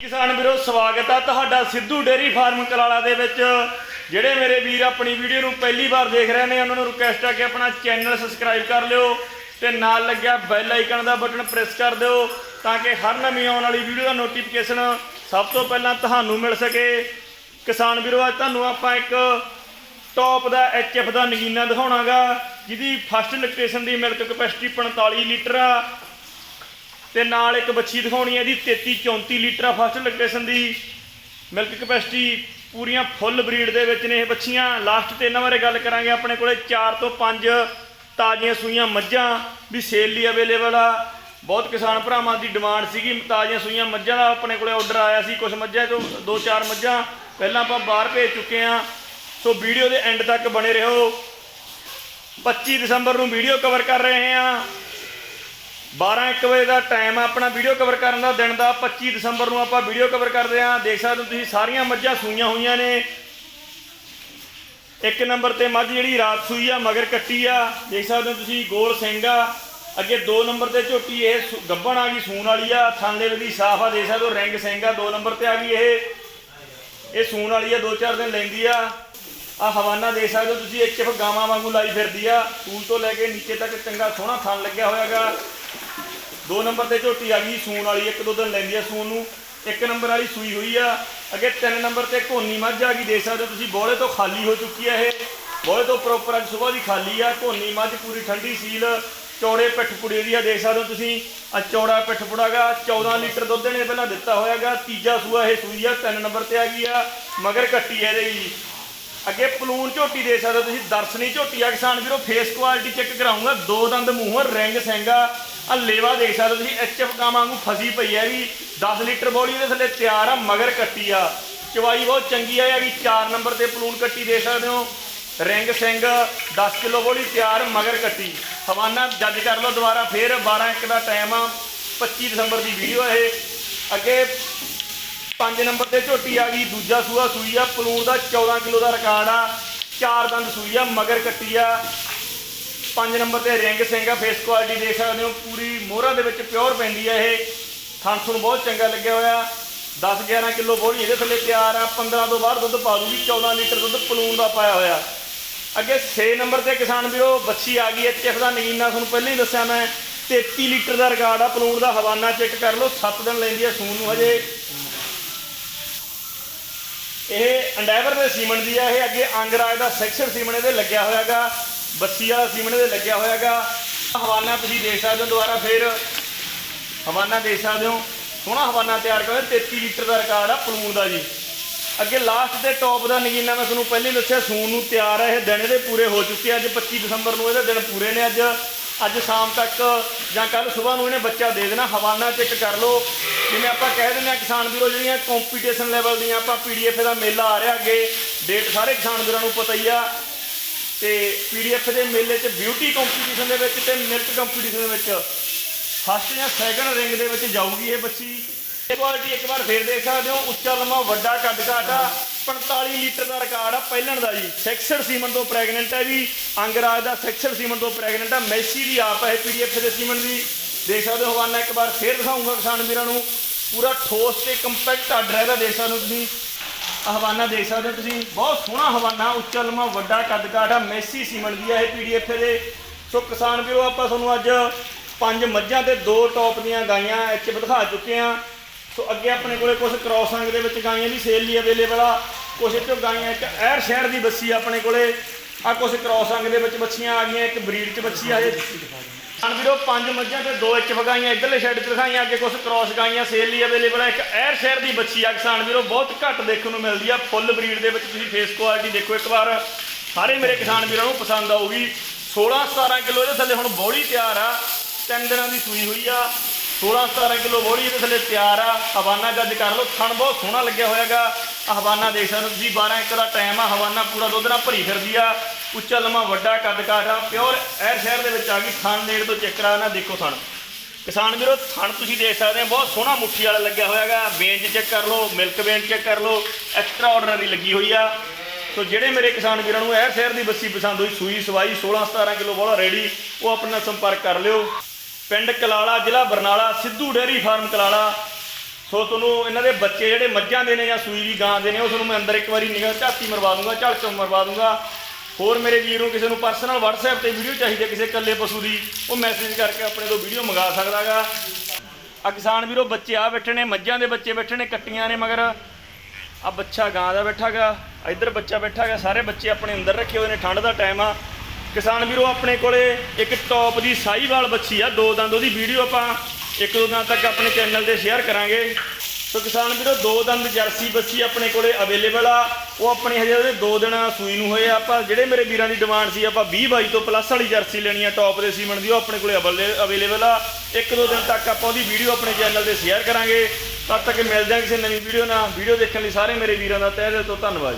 ਕਿਸਾਨ ਵੀਰੋ, ਸਵਾਗਤ ਆ ਤੁਹਾਡਾ ਸਿੱਧੂ ਡੇਰੀ ਫਾਰਮ ਕਲਾਲਾ ਦੇ ਵਿੱਚ। ਜਿਹੜੇ ਮੇਰੇ ਵੀਰ ਆਪਣੀ ਵੀਡੀਓ ਨੂੰ ਪਹਿਲੀ ਵਾਰ ਦੇਖ ਰਹੇ ਨੇ, ਉਹਨਾਂ ਨੂੰ ਰਿਕੁਐਸਟ ਆ ਕਿ ਆਪਣਾ ਚੈਨਲ ਸਬਸਕ੍ਰਾਈਬ ਕਰ ਲਿਓ ਤੇ ਨਾਲ ਲੱਗਿਆ ਬੈਲ ਆਈਕਨ ਦਾ ਬਟਨ ਪ੍ਰੈਸ ਕਰ ਦਿਓ ਤਾਂ ਕਿ ਹਰ ਨਵੀਂ ਆਉਣ ਵਾਲੀ ਵੀਡੀਓ ਦਾ ਨੋਟੀਫਿਕੇਸ਼ਨ ਸਭ ਤੋਂ ਪਹਿਲਾਂ ਤੁਹਾਨੂੰ ਮਿਲ ਸਕੇ। ਕਿਸਾਨ ਵੀਰੋ, ਅੱਜ ਤੁਹਾਨੂੰ ਆਪਾਂ ਇੱਕ ਟੌਪ ਦਾ ਐਚਐਫ ਦਾ ਨਗੀਨਾ ਦਿਖਾਉਣਾਗਾ, ਜਿਹਦੀ ਫਸਟ ਇਲੈਕਟ੍ਰੇਸ਼ਨ ਦੀ ਮਿਲਕ ਕਪੈਸਿਟੀ 45 ਲੀਟਰ ਆ। ਤੇ ਨਾਲ ਇੱਕ ਬੱਚੀ ਦਿਖਾਉਣੀ ਹੈ ਇਹਦੀ 33 34 ਲੀਟਰ ਫਸਟ ਲੋਕੇਸ਼ਨ ਦੀ ਮਿਲਕ ਕਪੈਸਿਟੀ ਪੂਰੀਆਂ ਫੁੱਲ ਬਰੀਡ ਦੇ ਵਿੱਚ ਨੇ ਇਹ ਬੱਚੀਆਂ ਲਾਸਟ ਤੇ ਇਹਨਾਂ ਬਾਰੇ ਗੱਲ ਕਰਾਂਗੇ ਆਪਣੇ ਕੋਲੇ। 4 ਤੋਂ 5 ਤਾਜ਼ੀਆਂ ਸੂਈਆਂ ਮੱਝਾਂ ਵੀ ਸੇਲ ਲਈ ਅਵੇਲੇਬਲ ਆ। ਬਹੁਤ ਕਿਸਾਨ ਭਰਾਵਾਂ ਦੀ ਡਿਮਾਂਡ ਸੀਗੀ। ਤਾਜ਼ੀਆਂ ਸੂਈਆਂ ਮੱਝਾਂ ਦਾ ਆਪਣੇ ਕੋਲੇ ਆਰਡਰ ਆਇਆ ਸੀ। ਕੁਝ ਮੱਝਾਂ ਤੋਂ ਦੋ ਚਾਰ ਮੱਝਾਂ ਪਹਿਲਾਂ ਆਪਾਂ ਬਾਹਰ ਭੇਜ ਚੁੱਕੇ ਆ ਸੋ ਵੀਡੀਓ ਦੇ ਐਂਡ ਤੱਕ ਬਣੇ ਰਹੋ। 25 ਦਸੰਬਰ ਨੂੰ ਵੀਡੀਓ ਕਵਰ ਕਰ ਰਹੇ ਆ 12-1 ਵਜੇ ਦਾ ਟਾਈਮ ਆ, ਆਪਣਾ ਵੀਡੀਓ ਕਵਰ ਕਰਨ ਦਾ ਦਿਨ ਦਾ 25 ਦਸੰਬਰ ਨੂੰ ਆਪਾਂ ਵੀਡੀਓ ਕਵਰ ਕਰਦੇ ਆਂ ਦੇਖ ਸਕਦੇ ਹੋ ਤੁਸੀਂ ਸਾਰੀਆਂ ਮੱਝਾਂ ਸੂਈਆਂ ਹੋਈਆਂ ਨੇ। ਇੱਕ ਨੰਬਰ ਤੇ ਮੱਝ ਜਿਹੜੀ ਰਾਤ ਸੂਈ ਆ, ਮਗਰ ਕੱਟੀ ਆ। ਦੇਖ ਸਕਦੇ ਹੋ ਤੁਸੀਂ ਗੋਲ ਸਿੰਘ ਆ। ਅੱਗੇ 2 ਨੰਬਰ ਤੇ ਝੋਟੀ, ਇਹ ਸੁ- ਗੱਭਣ ਆ ਗਈ, ਸੂਣ ਵਾਲੀ ਆ। ਥਾਂਲੇ ਦੀ ਸਾਫ਼ ਆ, ਦੇਖ ਸਕਦੇ ਹੋ ਰਿੰਗ ਸਿੰਘ ਆ 2 ਨੰਬਰ ਤੇ ਆ ਗਈ ਇਹ। ਇਹ ਸੂਣ ਵਾਲੀ ਆ 2-4 ਦਿਨ ਲੈਂਦੀ ਆ। ਆ ਹਵਾਨਾ ਦੇਖ ਸਕਦੇ ਹੋ ਤੁਸੀਂ ਇੱਕ ਚਿਫ ਗਾਵਾਂ ਵਾਂਗੂ ਲਾਈ ਫਿਰਦੀ ਆ। ਸੂਲ ਤੋਂ ਲੈ ਕੇ ਨੀਚੇ ਤੱਕ ਚੰਗਾ ਸੋਹਣਾ ਥਣ ਲੱਗਿਆ ਹੋਇਆਗਾ। ਦੋ ਨੰਬਰ ਤੇ ਝੋਟੀ ਆ ਗਈ, ਸੂਣ ਵਾਲੀ, ਇੱਕ ਦੋ ਦਿਨ ਲੈਂਦੀ ਆ ਸੂਣ ਨੂੰ। ਇੱਕ ਨੰਬਰ ਵਾਲੀ ਸੂਈ ਹੋਈ ਆ। ਅੱਗੇ ਤਿੰਨ ਨੰਬਰ ਤੇ ਘੋਨੀ ਮੱਝ ਆ ਗਈ, ਦੇਖ ਸਕਦੇ ਹੋ ਤੁਸੀਂ, ਬੋਲੇ ਤੋਂ ਖਾਲੀ ਹੋ ਚੁੱਕੀ ਆ ਇਹ। ਬੋਲੇ ਤੋਂ ਪ੍ਰੋਪਰ ਅੱਜ ਸਵੇਰ ਦੀ ਖਾਲੀ ਆ। ਘੋਨੀ ਮੱਝ ਪੂਰੀ ਠੰਡੀ ਸੀਲ। ਚੌੜੇ ਪਿੱਠ ਪੁੜੇ ਦੀ ਆ, ਦੇਖ ਸਕਦੇ ਹੋ ਤੁਸੀਂ। ਆ ਚੌੜਾ ਪਿੱਠ ਪੁੜਾਗਾ 14 ਲੀਟਰ ਦੁੱਧ ਨੇ ਪਹਿਲਾਂ ਦਿੱਤਾ ਹੋਇਆਗਾ ਤੀਜਾ ਸੂਆ ਇਹ ਸੂਈ ਆ, ਤਿੰਨ ਨੰਬਰ ਤੇ ਆ ਗਈ ਆ। ਮਗਰ ਕੱਟੀ ਆ ਇਹਦੇ ਜੀ ਅੱਗੇ ਪਲੂਨ ਝੋਟੀ ਦੇ ਸਕਦੇ ਹੋ ਤੁਸੀਂ, ਦਰਸ਼ਨੀ ਝੋਟੀ ਆ ਕਿਸਾਨ ਵੀਰੋ, ਫੇਸ ਕੁਆਲਿਟੀ ਚੈੱਕ ਕਰਾਉਂਗਾ। ਦੋ ਦੰਦ ਮੂੰਹੋਂ, ਰਿੰਗ ਸੈਂਗਾ। ਆ ਲੇਵਾ ਦੇਖ ਸਕਦੇ ਹੋ ਤੁਸੀਂ ਐਚਐਫ ਗਾਂ ਵਾਂਗੂ ਫਸੀ ਪਈ ਹੈ ਵੀ 10 ਲੀਟਰ ਬੋਲੀ ਇਹਦੇ ਥੱਲੇ ਤਿਆਰ ਆ, ਮਗਰ ਕੱਟੀ ਆ। ਚਵਾਈ ਬਹੁਤ ਚੰਗੀ ਆ ਹੈਗੀ 4 ਨੰਬਰ ਤੇ ਪਲੂਨ ਕੱਟੀ ਦੇ ਸਕਦੇ ਹੋ। ਰਿੰਗ ਸਿੰਘ 10 ਕਿਲੋ ਬੋਲੀ ਤਿਆਰ, ਮਗਰ ਕੱਟੀ। ਹਵਾਨਾ ਜੱਜ ਕਰ ਲਓ ਦੁਬਾਰਾ, ਫੇਰ 12 ਇੱਕ ਦਾ ਟਾਈਮ ਆ। 25 ਦਸੰਬਰ ਦੀ ਵੀਡੀਓ ਇਹ। ਅੱਗੇ 5 ਨੰਬਰ ਤੇ ਝੋਟੀ ਆ ਗਈ, ਦੂਜਾ ਸੂਆ ਸੂਈ ਆ ਪਲੂਣ ਦਾ 14 ਕਿਲੋ ਦਾ ਰਿਕਾਰਡ ਆ। ਚਾਰ ਦੰਦ ਸੂਈ ਆ, ਮਗਰ ਕੱਟੀ ਆ। 5 ਨੰਬਰ ਤੇ ਰਿੰਗ ਸਿੰਘ ਆ ਫੇਸ ਕੁਆਲਿਟੀ ਦੇਖ ਸਕਦੇ ਹੋ, ਪੂਰੀ ਮੋਹਰਾਂ ਦੇ ਵਿੱਚ ਪਿਓਰ ਪੈਂਦੀ ਆ ਇਹ। ਥਣ ਥਣ ਬਹੁਤ ਚੰਗਾ ਲੱਗਿਆ ਹੋਇਆ। 10 11 ਕਿਲੋ ਬੋਲੀ ਇਹਦੇ ਥੱਲੇ ਤਿਆਰ ਆ 15 ਤੋਂ ਬਾਅਦ ਦੁੱਧ ਪਾ ਦੂਗੀ 14 ਲੀਟਰ ਦੁੱਧ ਪਲੂਣ ਦਾ ਪਾਇਆ ਹੋਇਆ। ਅੱਗੇ 6 ਨੰਬਰ ਤੇ ਕਿਸਾਨ ਵੀਰੋ ਬੱਚੀ ਆ ਗਈ ਐਚਐਫ ਦਾ ਨਗੀਨਾ ਤੁਹਾਨੂੰ ਪਹਿਲਾਂ ਹੀ ਦੱਸਿਆ ਮੈਂ। 33 ਲੀਟਰ ਦਾ ਰਿਕਾਰਡ ਆ, ਪਲੂਣ ਦਾ ਹਵਾਨਾ ਚੈੱਕ ਕਰ ਲਓ 7 ਦਿਨ ਲੈਂਦੀ ਆ ਸੂਨ ਨੂੰ ਹਜੇ। ਇਹ ਅੰਡੈਵਰ ਦੇ ਸੀਮਨ ਦੀ ਆ, ਇਹ ਅੱਗੇ ਅੰਗਰਾਜ ਦਾ ਸੈਕਸ਼ਨ ਸੀਮਨ ਇਹਦੇ ਲੱਗਿਆ ਹੋਇਆਗਾ। ਬੱਸੀ ਵਾਲਾ ਸੀਮਨ ਇਹਦੇ ਲੱਗਿਆ ਹੋਇਆਗਾ। ਹਵਾਨਾ ਤੁਸੀਂ ਦੇਖ ਸਕਦੇ ਹੋ ਦੁਬਾਰਾ ਫੇਰ। ਹਵਾਨਾ ਦੇਖ ਸਕਦੇ ਹੋ। ਸੋਹਣਾ ਹਵਾਨਾ ਤਿਆਰ ਕਰਿਆ 33 ਲੀਟਰ ਦਾ ਰਿਕਾਰਡ ਆ ਪਲੂਨ ਦਾ ਜੀ। ਅੱਗੇ ਲਾਸਟ ਤੇ ਟੌਪ ਦਾ ਨਗੀਨਾ ਮੈਂ ਤੁਹਾਨੂੰ ਪਹਿਲਾਂ ਦੱਸਿਆ ਸੂਨ ਨੂੰ ਤਿਆਰ ਹੈ ਇਹ ਦਿਨ ਇਹਦੇ ਪੂਰੇ ਹੋ ਚੁੱਕੇ ਅੱਜ 25 ਦਸੰਬਰ ਨੂੰ ਇਹਦੇ ਦਿਨ ਪੂਰੇ ਨੇ ਅੱਜ। ਅੱਜ ਸ਼ਾਮ ਤੱਕ ਜਾਂ ਕੱਲ ਸਵੇਰ ਨੂੰ ਇਹਨੇ ਬੱਚਾ ਦੇ ਦੇਣਾ। ਹਵਾਨਾ ਚੈੱਕ ਕਰ ਲਓ। ਜਿਵੇਂ ਆਪਾਂ ਕਹਿ ਦਿੰਦੇ ਆ ਕਿਸਾਨ ਵੀਰੋ, ਜਿਹੜੀਆਂ ਕੰਪੀਟੀਸ਼ਨ ਲੈਵਲ ਦੀਆਂ ਆਪਾਂ ਪੀਡੀਐਫ ਦਾ ਮੇਲਾ ਆ ਰਿਹਾ ਅੱਗੇ। ਡੇਟ ਸਾਰੇ ਕਿਸਾਨ ਵੀਰਾਂ ਨੂੰ ਪਤਾ ਹੀ ਆ। ਤੇ ਪੀਡੀਐਫ ਦੇ ਮੇਲੇ 'ਚ ਬਿਊਟੀ ਕੰਪੀਟੀਸ਼ਨ ਦੇ ਵਿੱਚ ਤੇ ਮਿਲਕ ਕੰਪੀਟੀਸ਼ਨ ਦੇ ਵਿੱਚ ਫਸਟ ਜਾਂ ਸੈਕੰਡ ਰਿੰਗ ਦੇ ਵਿੱਚ ਜਾਊਗੀ ਇਹ ਬੱਚੀ। ਕੁਆਲਿਟੀ ਇੱਕ ਵਾਰ ਫੇਰ ਦੇਖ ਸਕਦੇ ਹੋ, ਉੱਚਾ ਲੰਮਾ, ਵੱਡਾ ਕੱਦ ਕਾਟਾ 45 ਲੀਟਰ ਦਾ ਰਿਕਾਰਡ ਆ ਪਹਿਲਣ ਦਾ ਜੀ। ਸੈਕਸਰ ਸੀਮਨ ਤੋਂ ਪ੍ਰੈਗਨੈਂਟ ਹੈ ਜੀ, ਅੰਗਰਾਜ ਦਾ ਸੈਕਸਰ ਸੀਮਨ ਤੋਂ ਪ੍ਰੈਗਨੈਂਟ ਆ, ਮੈਸੀ ਦੀ ਆਪ ਹੈ ਪੀਡੀਐਫ ਦੇ ਸੀਮਨ ਦੀ। ਦੇਖ ਸਕਦੇ ਹੋ ਹਵਾਨਾ ਇੱਕ ਵਾਰ ਫੇਰ ਦਿਖਾਉਂਗਾ ਕਿਸਾਨ ਵੀਰਾਂ ਨੂੰ। ਪੂਰਾ ਠੋਸ ਤੇ ਕੰਪੈਕਟ ਆਰਡਰ ਹੈ ਇਹਦਾ ਦੇਖ ਸਕਦੇ ਹੋ ਤੁਸੀਂ। ਹਵਾਨਾ ਦੇਖ ਸਕਦੇ ਹੋ ਤੁਸੀਂ। ਬਹੁਤ ਸੋਹਣਾ ਹਵਾਨਾ, ਉੱਚਾ, ਲੰਮਾ, ਵੱਡਾ ਕੱਦ ਕਾਠਾ ਮੈਸੀ ਸੀਮਨ ਦੀ ਆ ਇਹ ਪੀਡੀਐਫ ਦੇ ਸੋ ਕਿਸਾਨ ਵੀਰੋ, ਆਪਾਂ ਤੁਹਾਨੂੰ ਅੱਜ ਪੰਜ ਮੱਝਾਂ ਤੇ ਦੋ ਟੌਪ ਦੀਆਂ ਗਾਈਆਂ ਇੱਥੇ ਦਿਖਾ ਚੁੱਕੇ ਆ ਸੋ ਅੱਗੇ ਆਪਣੇ ਕੋਲੇ ਕੁਝ ਕ੍ਰੋਸ ਅੰਗ ਦੇ ਵਿੱਚ ਗਾਈਆਂ ਦੀ ਸੇਲ ਲਈ ਅਵੇਲੇਬਲ ਆ। ਕੁਝ ਇੱਥੋਂ ਗਾਈਆਂ, ਇੱਕ ਐਰ ਸ਼ਹਿਰ ਦੀ ਬੱਸੀ ਆ ਆਪਣੇ ਕੋਲੇ। ਆ ਕੁਝ ਕ੍ਰੋਸ ਅੰਗ ਦੇ ਵਿੱਚ ਬੱਚੀਆਂ ਆ ਗਈਆਂ, ਇੱਕ ਬਰੀਡ 'ਚ ਬੱਚੀ ਆ ਇਹ। ਹਨ ਵੀਰੋ ਪੰਜ ਮੱਝਾਂ ਤੇ ਦੋ ਇੱਚ ਵਗਾਈਆਂ, ਇਧਰਲੇ ਸਾਈਡ ਤੇ ਦਿਖਾਈਆਂ, ਅੱਗੇ ਕੁਝ ਕ੍ਰੋਸ ਗਾਈਆਂ ਸੇਲ ਲਈ ਅਵੇਲੇਬਲ ਹੈ ਇੱਕ ਐਰ ਸ਼ਹਿਰ ਦੀ ਬੱਚੀ ਆ ਕਿਸਾਨ ਵੀਰੋ, ਬਹੁਤ ਘੱਟ ਦੇਖਣ ਨੂੰ ਮਿਲਦੀ ਆ ਫੁੱਲ ਬਰੀਡ ਦੇ ਵਿੱਚ ਤੁਸੀਂ ਫੇਸ ਕੁਆਲਿਟੀ ਦੇਖੋ ਇੱਕ ਵਾਰ। ਸਾਰੇ ਮੇਰੇ ਕਿਸਾਨ ਵੀਰਾਂ ਨੂੰ ਪਸੰਦ ਆਊਗੀ। 16 17 ਕਿਲੋ ਇਹਦੇ ਥੱਲੇ ਹੁਣ ਬੋੜੀ ਤਿਆਰ ਆ, ਤਿੰਨ ਦਿਨਾਂ ਦੀ ਸੂਈ ਹੋਈ ਆ। 16 17 ਕਿਲੋ ਬੋੜੀ ਇਹਦੇ ਥੱਲੇ ਤਿਆਰ ਆ। ਹਵਾਨਾ ਜੱਜ ਕਰ ਲਓ, ਥਣ ਬਹੁਤ ਸੋਹਣਾ ਲੱਗਿਆ ਹੋਇਆਗਾ। ਆ ਹਵਾਨਾ ਦੇਖ ਸਕਦੇ ਹੋ ਤੁਸੀਂ 12 ਇੱਕ ਦਾ ਟਾਈਮ ਆ, ਹਵਾਨਾ ਪੂਰਾ ਦੁੱਧ ਨਾਲ ਭਰੀ ਫਿਰਦੀ ਆ। ਉੱਚਾ ਲੰਮਾ, ਵੱਡਾ, ਕੱਦ ਕਾਠਾ, ਪਿਓਰ ਐਰ ਸ਼ਹਿਰ ਦੇ ਵਿੱਚ ਆ ਗਈ, ਥਣ ਨੇੜ ਤੋਂ ਚੈੱਕ ਕਰਾ ਨਾ, ਦੇਖੋ ਥਣ। ਕਿਸਾਨ ਵੀਰੋ, ਥਣ ਤੁਸੀਂ ਦੇਖ ਸਕਦੇ ਹੋ, ਬਹੁਤ ਸੋਹਣਾ ਮੁੱਠੀ ਵਾਲਾ ਲੱਗਿਆ ਹੋਇਆ ਹੋਇਆਗਾ ਬੇਂਜ ਚੈੱਕ ਕਰ ਲਓ, ਮਿਲਕ ਬੇਂਜ ਚੈੱਕ ਕਰ ਲਓ, ਐਕਸਟਰਾ ਆਰਡਨਰੀ ਲੱਗੀ ਹੋਈ ਆ। ਸੋ ਜਿਹੜੇ ਮੇਰੇ ਕਿਸਾਨ ਵੀਰਾਂ ਨੂੰ ਐਰ ਸ਼ਹਿਰ ਦੀ ਬੱਸੀ ਪਸੰਦ ਹੋਈ, ਸੂਈ ਸਵਾਈ 16 17 ਕਿਲੋ ਬੋਲਾ ਰੈਡੀ ਉਹ ਆਪਣੇ ਨਾਲ ਸੰਪਰਕ ਕਰ ਲਿਓ। ਪਿੰਡ ਕਲਾਲਾ, ਜ਼ਿਲ੍ਹਾ Barnala, Sidhu dairy farm Kalala. So ਤੁਹਾਨੂੰ ਇਹਨਾਂ ਦੇ ਬੱਚੇ ਜਿਹੜੇ ਮੱਝਾਂ ਦੇ ਨੇ ਜਾਂ ਸੂਈ ਵੀ ਗਾਂ ਦੇ ਨੇ, ਉਹ ਤੁਹਾਨੂੰ ਮੈਂ ਅੰਦਰ ਇੱਕ ਵਾਰੀ ਨਿਗਾਹ ਝਾਤੀ ਮਰਵਾ ਦੂੰਗਾ ਝਲਕ ਮਰਵਾ ਦੂੰਗਾ। ਹੋਰ ਮੇਰੇ ਵੀਰ ਨੂੰ ਕਿਸੇ ਨੂੰ ਪਰਸਨਲ WhatsApp ਤੇ ਵੀਡੀਓ ਚਾਹੀਦੀ ਹੈ ਕਿਸੇ ਇਕੱਲੇ ਪਸ਼ੂ ਦੀ, ਉਹ ਮੈਸੇਜ ਕਰਕੇ ਆਪਣੇ ਤੋਂ ਵੀਡੀਓ ਮੰਗਾ ਸਕਦਾਗਾ। ਆ ਕਿਸਾਨ ਵੀਰੋ, ਬੱਚੇ ਆ ਬੈਠੇ ਨੇ, ਮੱਝਾਂ ਦੇ ਬੱਚੇ ਬੈਠੇ ਨੇ, ਕੱਟੀਆਂ ਨੇ ਮਗਰ। ਆ ਬੱਚਾ ਗਾਂ ਦਾ ਬੈਠਾਗਾ, ਇੱਧਰ ਬੱਚਾ ਬੈਠਾਗਾ, ਸਾਰੇ ਬੱਚੇ ਆਪਣੇ ਅੰਦਰ ਰੱਖੇ ਹੋਏ ਨੇ, ਠੰਡ ਦਾ ਟਾਈਮ ਆ। ਕਿਸਾਨ ਵੀਰੋ, ਆਪਣੇ ਕੋਲੇ ਇੱਕ ਟੌਪ ਦੀ ਸਾਈਵਾਲ ਬੱਚੀ ਆ, ਦੋ ਦੰਦ ਉਹਦੀ ਵੀਡੀਓ ਆਪਾਂ, ਇੱਕ ਦੋ ਦਿਨਾਂ ਤੱਕ ਆਪਣੇ ਚੈਨਲ ਤੇ ਸ਼ੇਅਰ ਕਰਾਂਗੇ। ਸੋ ਕਿਸਾਨ ਵੀਰੋ, ਦੋ ਦੰਦ ਜਰਸੀ ਬੱਚੀ ਆਪਣੇ ਕੋਲੇ ਅਵੇਲੇਬਲ ਆ। ਉਹ ਆਪਣੀ ਹਜੇ ਉਹਦੇ ਦੋ ਦਿਨ ਸੂਈ ਨੂੰ ਹੋਏ ਆਪਾਂ ਜਿਹੜੇ ਮੇਰੇ ਵੀਰਾਂ ਦੀ ਡਿਮਾਂਡ ਸੀ, ਆਪਾਂ 20 22 ਤੋਂ ਪਲੱਸ ਵਾਲੀ ਜਰਸੀ ਲੈਣੀ ਆ ਟੌਪ ਦੇ ਸੀਮਨ ਦੀ, ਉਹ ਆਪਣੇ ਕੋਲੇ ਅਵੇਲੇਬਲ ਆ। ਇੱਕ ਦੋ ਦਿਨ ਤੱਕ ਆਪਾਂ ਉਹਦੀ ਵੀਡੀਓ ਆਪਣੇ ਚੈਨਲ ਤੇ ਸ਼ੇਅਰ ਕਰਾਂਗੇ। ਤਦ ਤੱਕ ਮਿਲਦੇ ਹਾਂ ਕਿਸੇ ਨਵੀਂ ਵੀਡੀਓ ਨਾਲ। ਵੀਡੀਓ ਦੇਖਣ ਲਈ ਸਾਰੇ ਮੇਰੇ ਵੀਰਾਂ ਦਾ ਤਹਿ ਦਿਲ ਤੋਂ ਧੰਨਵਾਦ